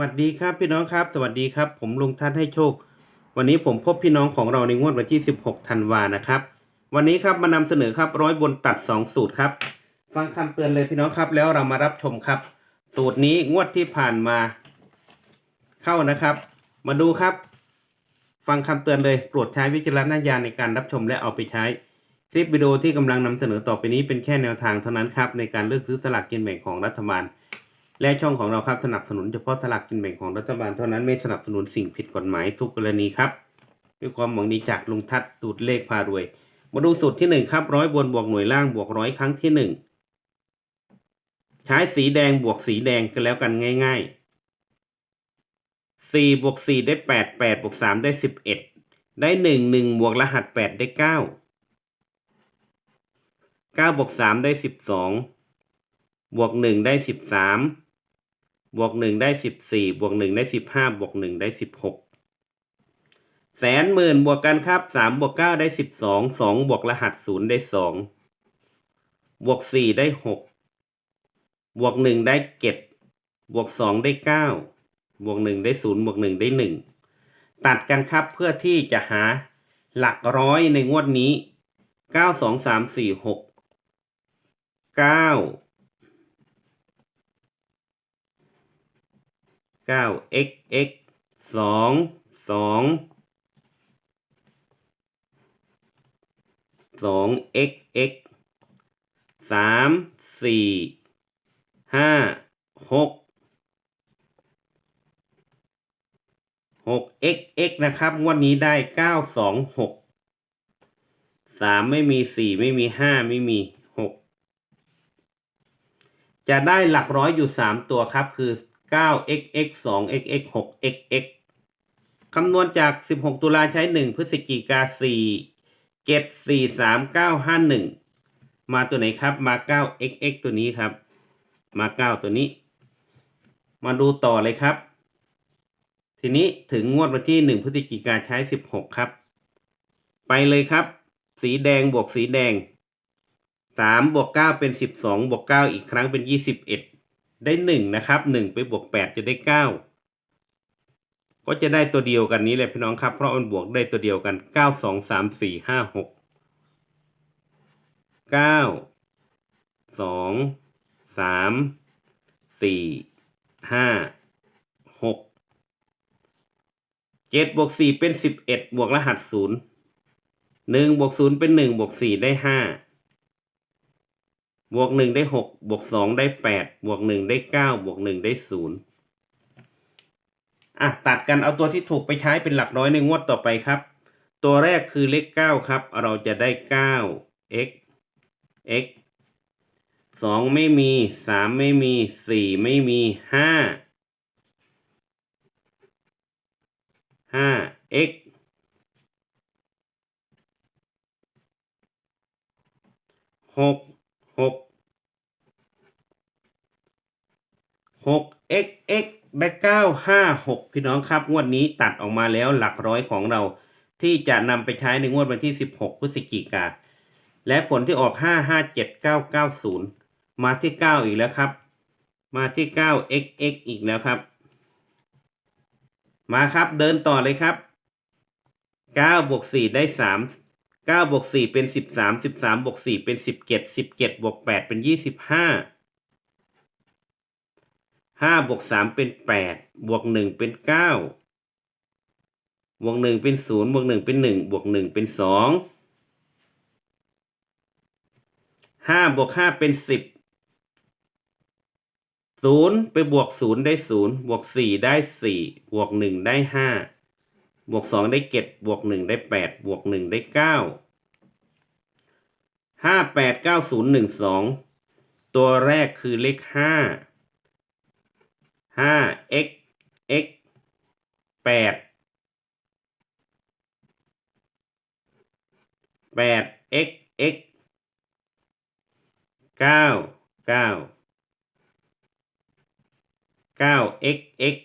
วัสดีครับพี่น้องครับ สวัสดีครับ ผมลุงทัศน์ให้โชค วันนี้ผมพบพี่น้องของเราในงวดวันที่ 16 ธันวานะครับ วันนี้ครับมานำเสนอครับร้อยบนตัด 2 สูตรครับ ฟังคำเตือนเลยพี่น้องครับ แล้วเรามารับชมครับ สูตรนี้งวดที่ผ่านมาเข้านะครับ มาดูครับ ฟังคำเตือนเลยโปรดใช้วิจารณญาณในการรับชมและเอาไปใช้ คลิปวิดีโอที่กำลังนำเสนอต่อไปนี้เป็นแค่แนวทางเท่านั้นครับในการเลือกซื้อสลากกินแบ่งของรัฐบาล และช่องของเราครับสนับสนุนเฉพาะสลากกินแบ่งของรัฐบาลเท่านั้นไม่สนับสนุนสิ่งผิดกฎหมายทุกกรณีครับด้วยความหวังดีจากลุงทัศน์สูตรเลขพารวย มาดูสูตรที่หนึ่งครับร้อยบนบวกหน่วยล่างบวกร้อยครั้งที่หนึ่งใช้สีแดงบวกสีแดงกันแล้วกันง่ายๆสี่บวกสี่ได้แปดแปดบวกสามได้สิบเอ็ดได้หนึ่งหนึ่งบวกรหัสแปดได้เก้าเก้าบวกสามได้สิบสองบวกหนึ่งได้สิ บวกหนึ่งได้สิบสี่บวกหนึ่งได้สิบห้าบวกหนึ่งได้สิบหกแสนหมื่นบวกกันครับสามบวกเก้าได้สิบสองสองบวกรหัสศูนย์ได้สองบวกสี่ได้หกบวกหนึ่งได้เจ็ดบวกสองได้เก้าบวกหนึ่งได้ศูนย์บวกหนึ่งได้หนึ่งตัดกันครับเพื่อที่จะหาหลักร้อยในงวดนี้เก้าสองสามสี่หกเก้า เก้า x x สองสองสอง x x สามสี่ห้าหกหก x x นะครับงวดนี้ได้เก้าสองหกสามไม่มีสี่ไม่มีห้าไม่มีหกจะได้หลักร้อยอยู่สามตัวครับ คือ 9xx 2xx 6xx คำนวณจาก 16 ตุลาใช้ 1 พฤศจิกา4 7 4 3 9 5 1 มาตัวไหนครับมา 9xx ตัวนี้ครับ มา 9 ตัวนี้ มาดูต่อเลยครับ ทีนี้ถึงงวดวันที่ 1 พฤศจิกาใช้ 16 ครับ ไปเลยครับ สีแดงบวกสีแดง 3 บวก 9 เป็น 12 บวก 9 อีกครั้งเป็น 21 ได้หนึ่งนะครับหนึ่งไปบวกแปดจะได้เก้าก็จะได้ตัวเดียวกันนี้เลยพี่น้องครับ เพราะมันบวกได้ตัวเดียวกันเก้าสองสามสี่ห้าหกเก้าสองสามสี่ห้าหกเจ็ดบวกสี่เป็นสิบเอ็ดบวกรหัสศูนย์หนึ่งบวกศูนย์เป็นหนึ่งบวกสี่ได้ห้า บวกหนึ่งได้หกบวกสองได้แปดบวกหนึ่งได้เก้าบวกหนึ่งได้ศูนย์อะตัดกันเอาตัวที่ถูกไปใช้เป็นหลักร้อยในงวดต่อไปครับ ตัวแรกคือเลขเก้าครับ เราจะได้เก้า x x สองไม่มีสามไม่มีสี่ไม่มีห้าห้า x หก หกหก x x ได้เก้าห้าหกพี่น้องครับ งวดนี้ตัดออกมาแล้วหลักร้อยของเรา ที่จะนำไปใช้ในงวดวันที่สิบหกพฤศจิกาและผลที่ออกห้าห้าเจ็ดเก้าเก้าศูนย์มาที่เก้าอีกแล้วครับ มาที่เก้า x x อีกแล้วครับ มาครับเดินต่อเลยครับเก้าบวกสี่ได้สาม เก้าบวกสี่เป็นสิบสามสิบสามบวกสี่เป็นสิบเจ็ดสิบเจ็ดบวกแปดเป็นยี่สิบห้าห้าบวกสามเป็นแปดบวกหนึ่งเป็นเก้าบวกหนึ่งเป็นศูนย์บวกหนึ่งเป็นหนึ่งบวกหนึ่งเป็นสองห้าบวกห้าเป็นสิบศูนย์ไปบวกศูนย์ได้ศูนย์บวกสี่ได้สี่บวกหนึ่งได้ห้า บวกสองได้เจ็ดบวกหนึ่งได้แปดบวกหนึ่งได้เก้าห้าแปดเก้าศูนย์หนึ่งสองตัวแรกคือเลขห้าห้า x x แปดแปด x x เก้าเก้าเก้า x x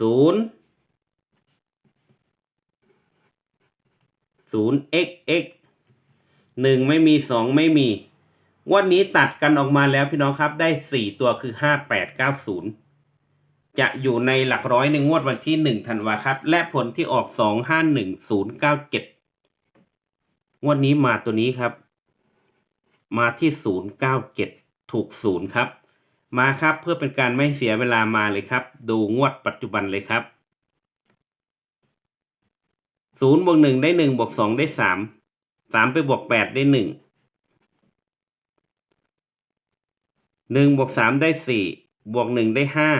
ศูนย์ ศูนย์ x x หนึ่งไม่มีสองไม่มี วันนี้ตัดกันออกมาแล้วพี่น้องครับได้สี่ตัวคือห้าแปดเก้าศูนย์จะอยู่ในหลักร้อยในงวดวันที่หนึ่งธันวาครับ และผลที่ออกสองห้าหนึ่งศูนย์เก้าเจ็ดงวดนี้มาตัวนี้ครับ มาที่ศูนย์เก้าเจ็ดถูกศูนย์ครับ มาครับเพื่อเป็นการไม่เสียเวลามาเลยครับ ดูงวดปัจจุบันเลยครับ ศูนย์บวกหนึ่งได้หนึ่งบวกสองได้สามสามไปบวกแปดได้หนึ่งหนึ่งบวกสามได้สี่บวกหนึ่งได้ห้า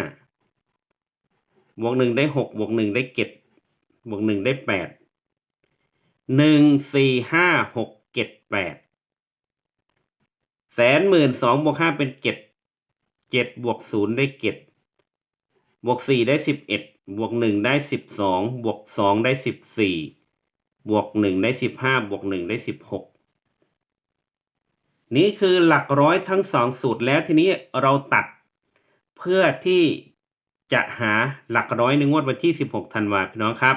บวกหนึ่งได้หกบวกหนึ่งได้เจ็ดบวกหนึ่งได้แปดหนึ่งสี่ห้าหกเจ็ดแปดแสนหมื่นสองบวกห้าเป็นเจ็ดเจ็ดบวกศูนย์ได้เจ็ด บวกสี่ได้สิบเอ็ดบวกหนึ่งได้สิบสองบวกสองได้สิบสี่บวกหนึ่งได้สิบห้าบวกหนึ่งได้สิบหกนี่คือหลักร้อยทั้งสองสูตรแล้วทีนี้เราตัดเพื่อที่จะหาหลักร้อยในงวดวันที่ 16ธันวาพี่น้องครับ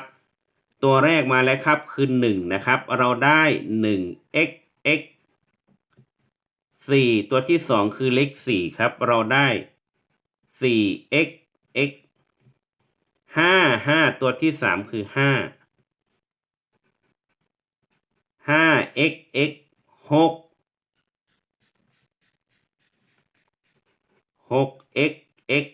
ตัวแรกมาแล้วครับคือ 1 นะครับ เราได้ 1 x x 4 ตัวที่ 2 คือเลข4ครับ เราได้4 x x 5 5ตัวที่3คือ5 5 x x 6 6 x x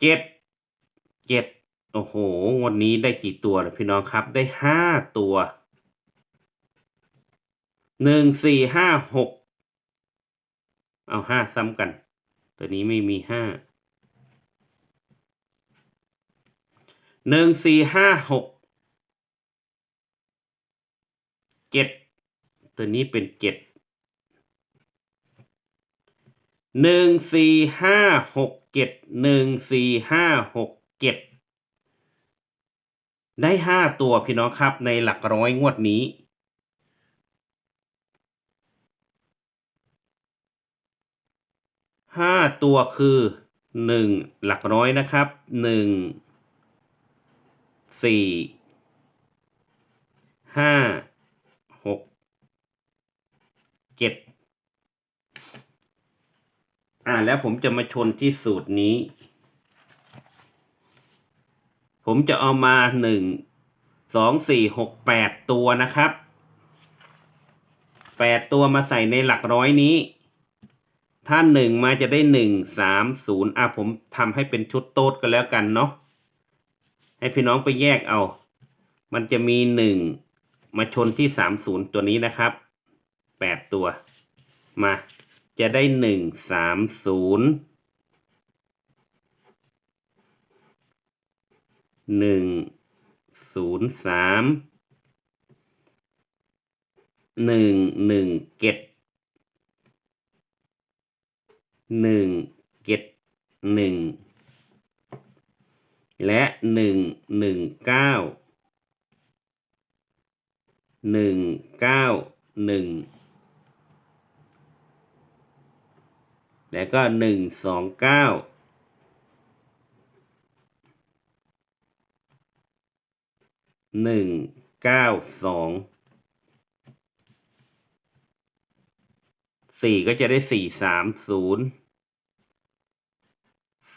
เจ็ดเจ็ดโอ้โห วันนี้ได้กี่ตัวล่ะพี่น้องครับ ได้ห้าตัว หนึ่งสี่ห้าหกเอาห้าซ้ำกัน ตัวนี้ไม่มีห้าหนึ่งสี่ห้าหกเจ็ดตัวนี้เป็นเจ็ดหนึ่งสี่ห้าหกเจ็ดหนึ่งสี่ห้าหกเจ็ดได้ห้าตัวพี่น้องครับในหลักร้อยงวดนี้ ห้าตัวคือหนึ่งหลักร้อยนะครับหนึ่งสี่ห้าหกเจ็ดอ่าแล้วผมจะมาชนที่สูตรนี้ ผมจะเอามาหนึ่งสองสี่หกแปดตัวนะครับแปดตัวมาใส่ในหลักร้อยนี้ ถ้าหนึ่งมาจะได้หนึ่งสามศูนย์อะผมทำให้เป็นชุดโต๊ดกันแล้วกันเนาะให้พี่น้องไปแยกเอา มันจะมีหนึ่งมาชนที่สามศูนย์ตัวนี้นะครับแปดตัวมาจะได้หนึ่งสามศูนย์หนึ่งศูนย์สามหนึ่งหนึ่งเก็ด หนึ่งเก็ดหนึ่งและหนึ่งหนึ่งเก้าหนึ่งเก้าหนึ่งแล้วก็หนึ่งสองเก้าหนึ่งเก้าสองสี่ก็จะได้สี่สามศูนย์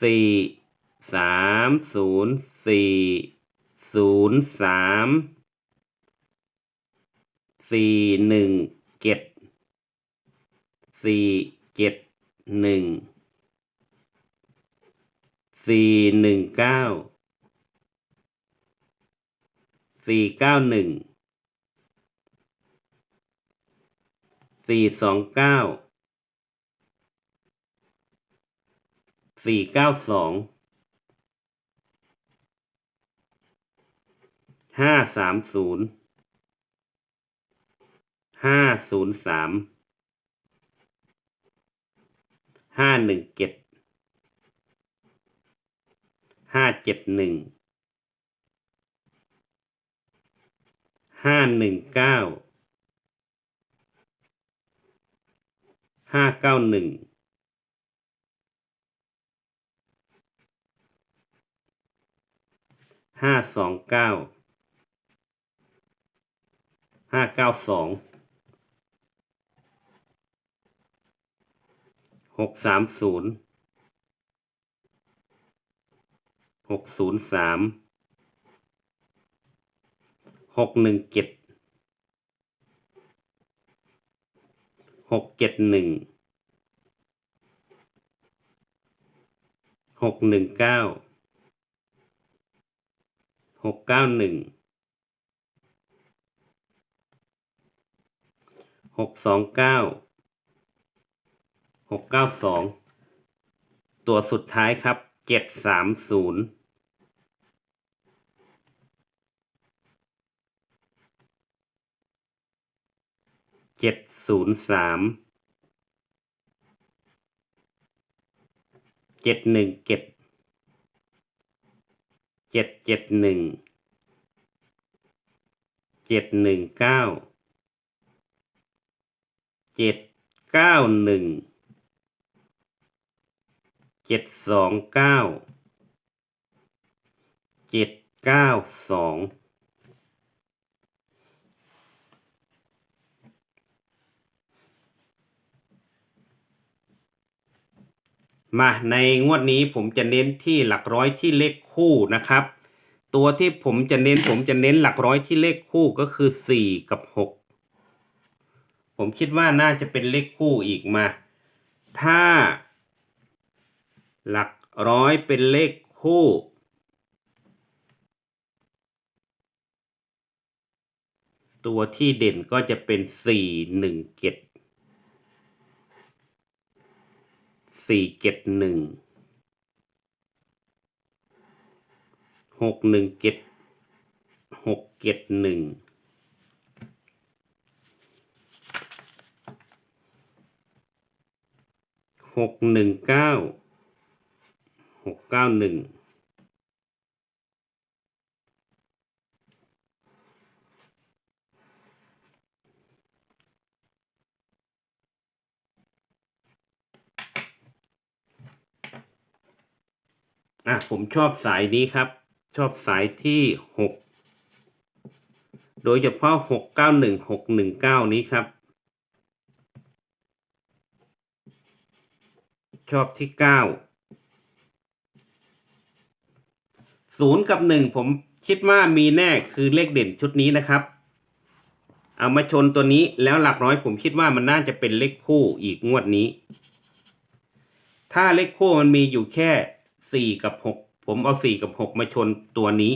สี่สามศูนย์สี่ศูนย์สามสี่หนึ่งเจ็ดสี่เจ็ดหนึ่งสี่หนึ่งเก้าสี่เก้าหนึ่งสี่สองเก้า สี่เก้าสองห้าสามศูนย์ห้าศูนย์สามห้าหนึ่งเจ็ดห้าเจ็ดหนึ่งห้าหนึ่งเก้าห้าเก้าหนึ่ง ห้าสองเก้าห้าเก้าสองหกสามศูนย์หกศูนย์สามหกหนึ่งเจ็ดหกเจ็ดหนึ่งหกหนึ่งเก้า หกเก้าหนึ่งหกสองเก้าหกเก้าสองตัวสุดท้ายครับเจ็ดสามศูนย์เจ็ดศูนย์สามเจ็ดหนึ่งเจ็ด จ็ดเจ็ดหนึ่งเจ็ดหนึ่งเก้าเจ็ดเก้าหนึ่งเจ็ดสองเก้าเจ็ดเก้าสอง มาในงวดนี้ผมจะเน้นที่หลักร้อยที่เลขคู่นะครับ ตัวที่ผมจะเน้นผมจะเน้นหลักร้อยที่เลขคู่ก็คือสี่กับหกผมคิดว่าน่าจะเป็นเลขคู่อีกมา ถ้า หลักร้อยเป็นเลขคู่ ตัวที่เด่นก็จะเป็นสี่หนึ่งเจ็ด สี่เจ็ดหนึ่งหกหนึ่งเจ็ดหกเจ็ดหนึ่งหกหนึ่งเก้าหกเก้าหนึ่ง อะผมชอบสายนี้ครับ ชอบสายที่หกโดยเฉพาะหกเก้าหนึ่งหกหนึ่งเก้านี้ครับ ชอบที่เก้าศูนย์กับหนึ่งผมคิดว่ามีแน่คือเลขเด่นชุดนี้นะครับ เอามาชนตัวนี้แล้วหลักร้อยผมคิดว่ามันน่าจะเป็นเลขคู่อีกงวดนี้ ถ้าเลขคู่มันมีอยู่แค่ สี่กับหกผมเอาสี่กับหกมาชนตัวนี้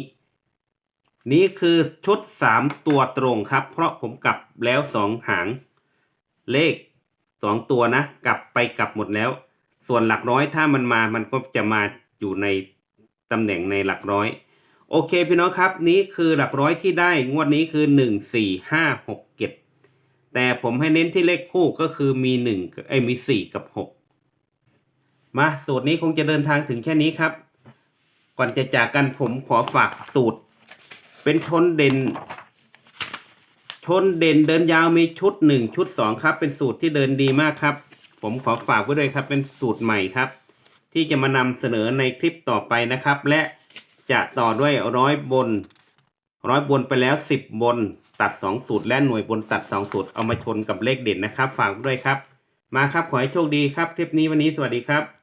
นี้คือชุดสามตัวตรงครับ เพราะผมกลับแล้วสองหาง เลขสองตัวนะ กลับไปกลับหมดแล้ว ส่วนหลักร้อยถ้ามันมามันก็จะมาอยู่ในตำแหน่งในหลักร้อย โอเคพี่น้องครับ นี้คือหลักร้อยที่ได้งวดนี้คือหนึ่งสี่ห้าหกเจ็ดแต่ผมให้เน้นที่เลขคู่ก็คือมีหนึ่งไอ้มีสี่กับหก มาสูตรนี้คงจะเดินทางถึงแค่นี้ครับ ก่อนจะจากกันผมขอฝากสูตร เป็นชนเด่น ชนเด่นเดินยาวมีชุดหนึ่งชุดสองครับ เป็นสูตรที่เดินดีมากครับ ผมขอฝากไว้ด้วยครับ เป็นสูตรใหม่ครับ ที่จะมานำเสนอในคลิปต่อไปนะครับ และจะต่อด้วยร้อยบน ร้อยบนไปแล้วสิบบน ตัดสองสูตร และหน่วยบนตัดสองสูตรเอามาชนกับเลขเด่นนะครับ ฝากด้วยครับ มาครับขอให้โชคดีครับคลิปนี้วันนี้สวัสดีครับ